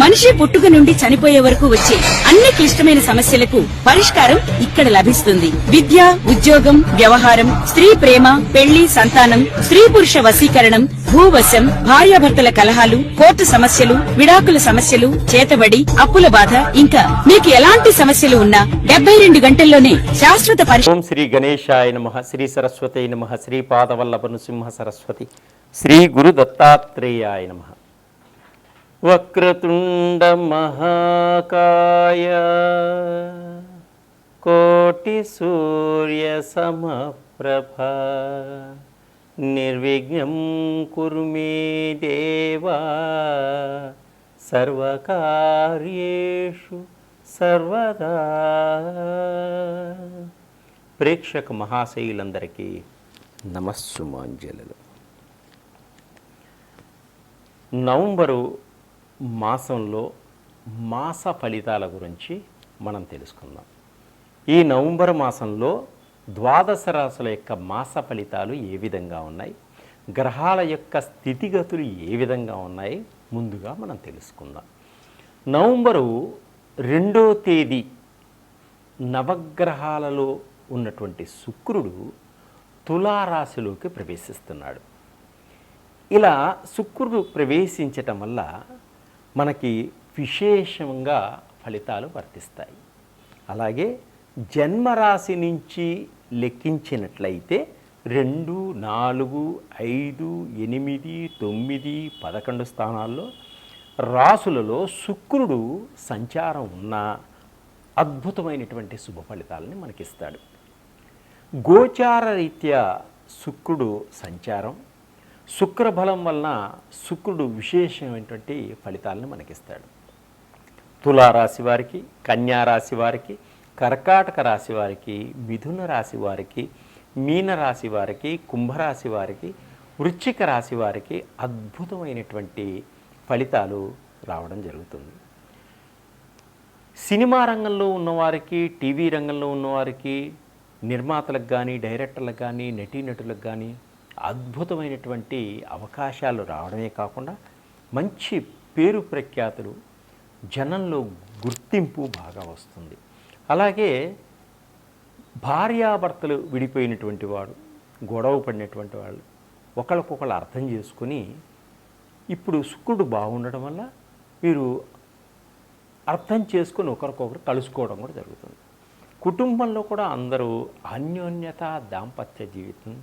మనిషి పుట్టుక నుండి చనిపోయే వరకు వచ్చే అన్ని క్లిష్టమైన సమస్యలకు పరిష్కారం ఇక్కడ లభిస్తుంది. విద్య ఉద్యోగం వ్యవహారం స్త్రీ ప్రేమ పెళ్ళి సంతానం స్త్రీ పురుష వశీకరణం భూవశం భార్యాభర్తల కలహాలు కోర్టు సమస్యలు విడాకుల సమస్యలు చేతబడి అప్పుల బాధ ఇంకా మీకు ఎలాంటి సమస్యలు ఉన్నా డెబ్బై రెండు గంటల్లోనే శాశ్వత పరిష్కారం శ్రీ గణేశాయ నమ శ్రీ సరస్వతి నమ శ్రీ పాదవల్లభ నృసింహ సరస్వతి శ్రీ గురు దత్తాత్రేయాయ నమ. వక్రతుండ మహాకాయ కోటి సూర్య సమప్రభ నిర్విఘ్నం కురు మే దేవా సర్వకార్యేషు సర్వదా. ప్రేక్షక మహాశయులందరికీ నమస్సుమాంజలు. నవంబరు మాసంలో మాస ఫలితాల గురించి మనం తెలుసుకుందాం. ఈ నవంబర్ మాసంలో ద్వాదశ రాశుల యొక్క మాస ఫలితాలు ఏ విధంగా ఉన్నాయి? గ్రహాల యొక్క స్థితిగతులు ఏ విధంగా ఉన్నాయి? ముందుగా మనం తెలుసుకుందాం. నవంబరు రెండో తేదీ నవగ్రహాలలో ఉన్నటువంటి శుక్రుడు తులారాశిలోకి ప్రవేశిస్తున్నాడు. ఇలా శుక్రుడు ప్రవేశించటం వల్ల మనకి విశేషంగా ఫలితాలు వర్తిస్తాయి. అలాగే జన్మరాశి నుంచి లెక్కించినట్లయితే రెండు నాలుగు ఐదు ఎనిమిది తొమ్మిది పదకొండు స్థానాల్లో రాసులలో శుక్రుడు సంచారం ఉన్న అద్భుతమైనటువంటి శుభ ఫలితాలని మనకిస్తాడు. గోచార రీత్యా శుక్రుడు సంచారం శుక్రబలం వలన శుక్రుడు విశేషమైనటువంటి ఫలితాలను మనకిస్తాడు. తులారాశి వారికి కన్యా రాశి వారికి కర్కాటక రాశి వారికి మిథున రాశి వారికి మీన రాశి వారికి కుంభరాశి వారికి వృశ్చిక రాశి వారికి అద్భుతమైనటువంటి ఫలితాలు రావడం జరుగుతుంది. సినిమా రంగంలో ఉన్నవారికి టీవీ రంగంలో ఉన్నవారికి నిర్మాతలకు కానీ డైరెక్టర్లకు కానీ నటీనటులకు కానీ అద్భుతమైనటువంటి అవకాశాలు రావడమే కాకుండా మంచి పేరు ప్రఖ్యాతులు జనంలో గుర్తింపు బాగా వస్తుంది. అలాగే భార్యాభర్తలు విడిపోయినటువంటి వాడు గొడవ పడినటువంటి వాళ్ళు ఒకళ్ళకొకళ్ళు అర్థం చేసుకుని ఇప్పుడు శుక్రుడు బాగుండడం వల్ల మీరు అర్థం చేసుకొని ఒకరికొకరు కలుసుకోవడం కూడా జరుగుతుంది. కుటుంబంలో కూడా అందరూ అన్యోన్యత దాంపత్య జీవితం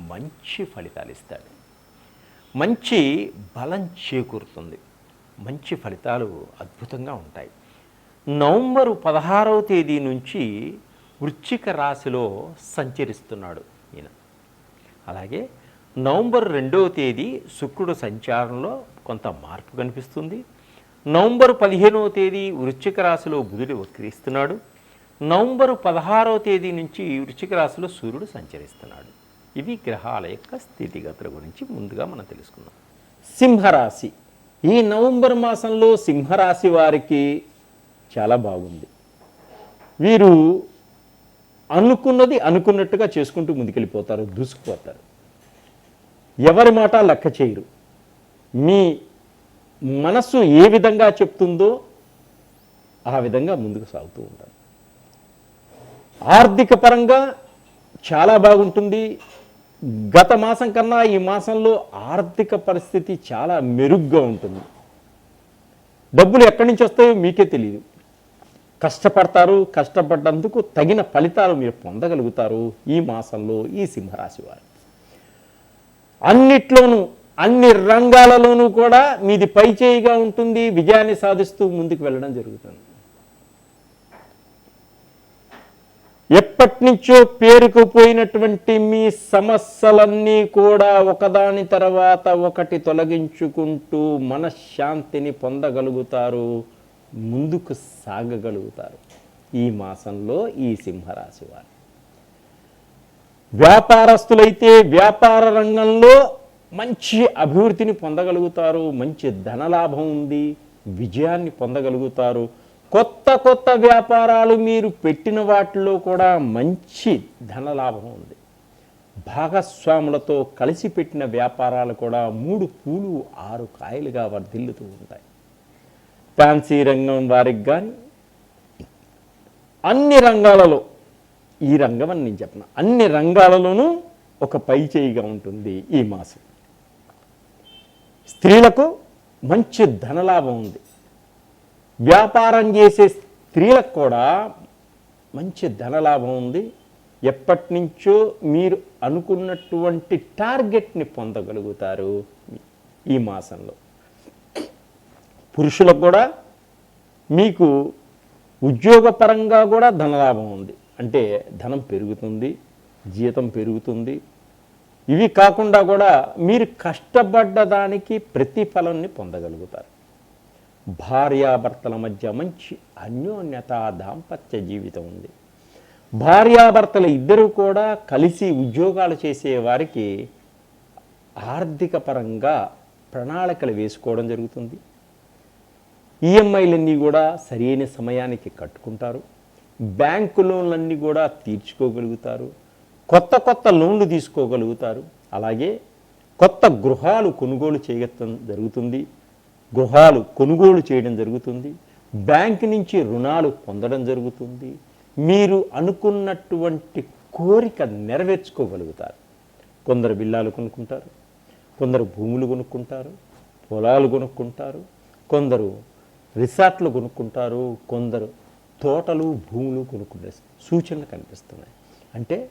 మంచి ఫలితాలు ఇస్తాడు. మంచి బలం చేకూరుతుంది. మంచి ఫలితాలు అద్భుతంగా ఉంటాయి. నవంబరు పదహారవ తేదీ నుంచి వృశ్చిక రాశిలో సంచరిస్తున్నాడు ఈయన. అలాగే నవంబర్ రెండవ తేదీ శుక్రుడు సంచారంలో కొంత మార్పు కనిపిస్తుంది. నవంబర్ పదిహేనవ తేదీ వృశ్చిక రాశిలో బుధుడు వక్రిస్తున్నాడు. నవంబరు పదహారవ తేదీ నుంచి వృశ్చిక రాశిలో సూర్యుడు సంచరిస్తున్నాడు. ఇవి గ్రహాల యొక్క స్థితిగతుల గురించి ముందుగా మనం తెలుసుకుందాం. సింహరాశి. ఈ నవంబర్ మాసంలో సింహరాశి వారికి చాలా బాగుంది. వీరు అనుకున్నది అనుకున్నట్టుగా చేసుకుంటూ ముందుకెళ్ళిపోతారు దూసుకుపోతారు. ఎవరి మాట లెక్క చేయరు. మీ మనస్సు ఏ విధంగా చెప్తుందో ఆ విధంగా ముందుకు సాగుతూ ఉంటారు. ఆర్థిక పరంగా చాలా బాగుంటుంది. గత మాసం కన్నా ఈ మాసంలో ఆర్థిక పరిస్థితి చాలా మెరుగ్గా ఉంటుంది. డబ్బులు ఎక్కడి నుంచి వస్తాయో మీకే తెలియదు కష్టపడతారు కష్టపడ్డందుకు తగిన ఫలితాలు మీరు పొందగలుగుతారు ఈ మాసంలో ఈ సింహరాశి వారు. అన్నిట్లోనూ అన్ని రంగాలలోనూ కూడా మీది పైచేయిగా ఉంటుంది విజయాన్ని సాధిస్తూ ముందుకు వెళ్ళడం జరుగుతుంది. ఎప్పటి నుంచో పేరుకుపోయినటువంటి మీ సమస్యలన్నీ కూడా ఒకదాని తర్వాత ఒకటి తొలగించుకుంటూ మనశ్శాంతిని పొందగలుగుతారు ముందుకు సాగగలుగుతారు. ఈ మాసంలో ఈ సింహరాశి వారు. వ్యాపారస్తులైతే వ్యాపార రంగంలో మంచి అభివృద్ధిని పొందగలుగుతారు మంచి ధనలాభం ఉంది విజయాన్ని పొందగలుగుతారు. కొత్త కొత్త వ్యాపారాలు మీరు పెట్టిన వాటిలో కూడా మంచి ధనలాభం ఉంది. భాగస్వాములతో కలిసి పెట్టిన వ్యాపారాలు కూడా మూడు పూలు ఆరు కాయలుగా వర్ధిల్లుతూ ఉంటాయి. ఫ్యాన్సీ రంగం వారికి కానీ అన్ని రంగాలలో ఈ రంగం అని నేను చెప్పను అన్ని రంగాలలోనూ ఒక పై చేయిగా ఉంటుంది ఈ మాసం. స్త్రీలకు మంచి ధనలాభం ఉంది. వ్యాపారం చేసే స్త్రీలకు కూడా మంచి ధనలాభం ఉంది. ఎప్పటి నుంచో మీరు అనుకున్నటువంటి టార్గెట్ని పొందగలుగుతారు ఈ మాసంలో. పురుషులకు కూడా మీకు ఉద్యోగపరంగా కూడా ధనలాభం ఉంది. అంటే ధనం పెరుగుతుంది జీతం పెరుగుతుంది. ఇవి కాకుండా కూడా మీరు కష్టపడ్డ దానికి ప్రతిఫలాన్ని పొందగలుగుతారు. భార్యాభర్తల మధ్య మంచి అన్యోన్యత దాంపత్య జీవితం ఉంది. భార్యాభర్తలు ఇద్దరు కూడా కలిసి ఉద్యోగాలు చేసే వారికి ఆర్థిక పరంగా ప్రణాళికలు వేసుకోవడం జరుగుతుంది. ఈఎంఐలన్నీ కూడా సరైన సమయానికి కట్టుకుంటారు. బ్యాంకు లోన్లన్నీ కూడా తీర్చుకోగలుగుతారు. కొత్త కొత్త లోన్లు తీసుకోగలుగుతారు. అలాగే కొత్త గృహాలు కొనుగోలు చేయటం జరుగుతుంది. గృహాలు కొనుగోలు చేయడం జరుగుతుంది. బ్యాంక్ నుంచి రుణాలు పొందడం జరుగుతుంది. మీరు అనుకున్నటువంటి కోరిక నెరవేర్చుకోగలుగుతారు. కొందరు బిల్లాలు కొనుక్కుంటారు కొందరు భూములు కొనుక్కుంటారు పొలాలు కొనుక్కుంటారు కొందరు రిసార్ట్లు కొనుక్కుంటారు కొందరు తోటలు భూములు కొనుక్కునే సూచనలు కనిపిస్తున్నాయి. అంటే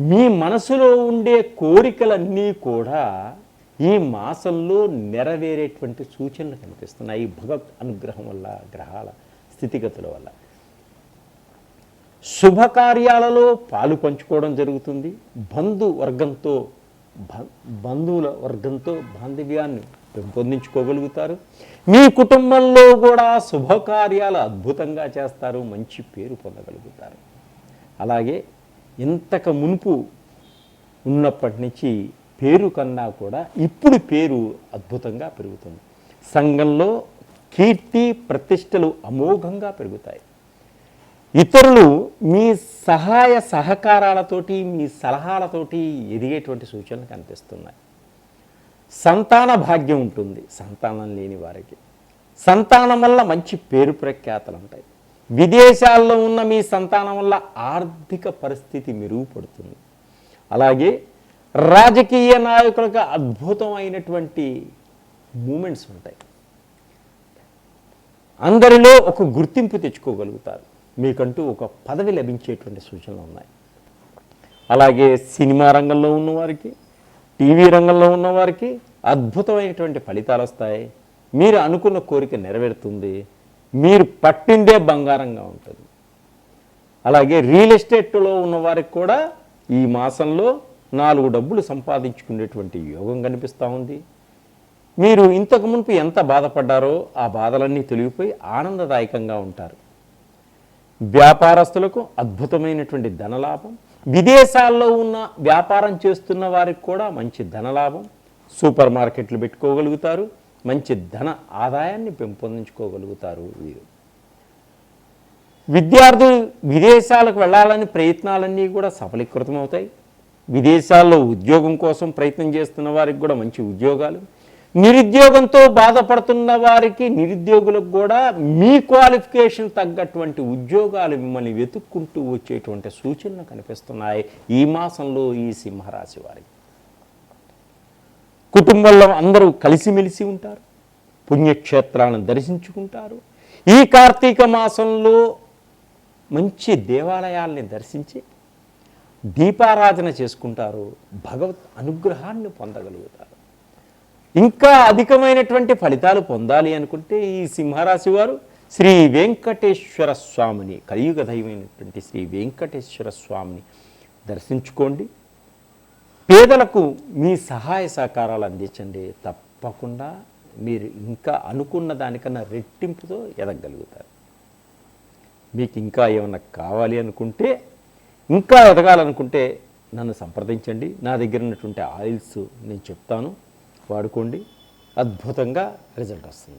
మీ మనసులో ఉండే కోరికలన్నీ కూడా ఈ మాసంలో నెరవేరేటువంటి సూచనలు కనిపిస్తున్నాయి. ఈ భగవత్ అనుగ్రహం వల్ల గ్రహాల స్థితిగతుల వల్ల. శుభకార్యాలలో పాలు పంచుకోవడం జరుగుతుంది. బంధు వర్గంతో బ- బంధువుల వర్గంతో బాంధవ్యాన్ని పెంపొందించుకోగలుగుతారు. మీ కుటుంబంలో కూడా శుభకార్యాలు అద్భుతంగా చేస్తారు. మంచి పేరు పొందగలుగుతారు. అలాగే ఇంతకు మునుపు ఉన్నప్పటి నుంచి పేరు కన్నా కూడా ఇప్పుడు పేరు అద్భుతంగా పెరుగుతుంది. సంఘంలో కీర్తి ప్రతిష్టలు అమోఘంగా పెరుగుతాయి. ఇతరులు మీ సహాయ సహకారాలతోటి మీ సలహాలతోటి ఎదిగేటువంటి సూచనలు కనిపిస్తున్నాయి. సంతాన భాగ్యం ఉంటుంది సంతానం లేని వారికి. సంతానం వల్ల మంచి పేరు ప్రఖ్యాతలు ఉంటాయి. విదేశాల్లో ఉన్న మీ సంతానం వల్ల ఆర్థిక పరిస్థితి మెరుగుపడుతుంది. అలాగే రాజకీయ నాయకులకు అద్భుతమైనటువంటి మూమెంట్స్ ఉంటాయి. అందరిలో ఒక గుర్తింపు తెచ్చుకోగలుగుతారు. మీకంటూ ఒక పదవి లభించేటువంటి సూచనలు ఉన్నాయి. అలాగే సినిమా రంగంలో ఉన్నవారికి టీవీ రంగంలో ఉన్నవారికి అద్భుతమైనటువంటి ఫలితాలు వస్తాయి. మీరు అనుకున్న కోరిక నెరవేరుతుంది. మీరు పట్టిందే బంగారంగా ఉంటుంది. అలాగే రియల్ ఎస్టేట్లో ఉన్నవారికి కూడా ఈ మాసంలో నాలుగు డబ్బులు సంపాదించుకునేటువంటి యోగం కనిపిస్తూ ఉంది. మీరు ఇంతకు మునుపు ఎంత బాధపడ్డారో ఆ బాధలన్నీ తొలగిపోయి ఆనందదాయకంగా ఉంటారు. వ్యాపారస్తులకు అద్భుతమైనటువంటి ధనలాభం విదేశాల్లో ఉన్న వ్యాపారం చేస్తున్న వారికి కూడా మంచి ధనలాభం సూపర్ మార్కెట్లు పెట్టుకోగలుగుతారు మంచి ధన ఆదాయాన్ని పెంపొందించుకోగలుగుతారు వీరు. విద్యార్థులు విదేశాలకు వెళ్ళాలని ప్రయత్నాలన్నీ కూడా సఫలీకృతమవుతాయి. విదేశాల్లో ఉద్యోగం కోసం ప్రయత్నం చేస్తున్న వారికి కూడా మంచి ఉద్యోగాలు. నిరుద్యోగంతో బాధపడుతున్న వారికి నిరుద్యోగులకు కూడా మీ క్వాలిఫికేషన్ తగ్గటువంటి ఉద్యోగాలు మిమ్మల్ని వెతుక్కుంటూ వచ్చేటువంటి సూచనలు కనిపిస్తున్నాయి ఈ మాసంలో ఈ సింహరాశి వారికి. కుటుంబంలో అందరూ కలిసిమెలిసి ఉంటారు పుణ్యక్షేత్రాలను దర్శించుకుంటారు. ఈ కార్తీక మాసంలో మంచి దేవాలయాల్ని దర్శించి దీపారాధన చేసుకుంటారు భగవత్ అనుగ్రహాన్ని పొందగలుగుతారు. ఇంకా అధికమైనటువంటి ఫలితాలు పొందాలి అనుకుంటే ఈ సింహరాశి వారు శ్రీ వెంకటేశ్వర స్వామిని కలియుగ దైవమైనటువంటి శ్రీ వెంకటేశ్వర స్వామిని దర్శించుకోండి. పేదలకు మీ సహాయ సహకారాలు అందించండి. తప్పకుండా మీరు ఇంకా అనుకున్న దానికన్నా రెట్టింపుతో ఎదగలుగుతారు మీకు ఇంకా ఏమన్నా కావాలి అనుకుంటే ఇంకా ఎదగాలనుకుంటే నన్ను సంప్రదించండి. నా దగ్గర ఉన్నటువంటి ఆయిల్స్ నేను చెప్తాను. వాడుకోండి. అద్భుతంగా రిజల్ట్ వస్తుంది.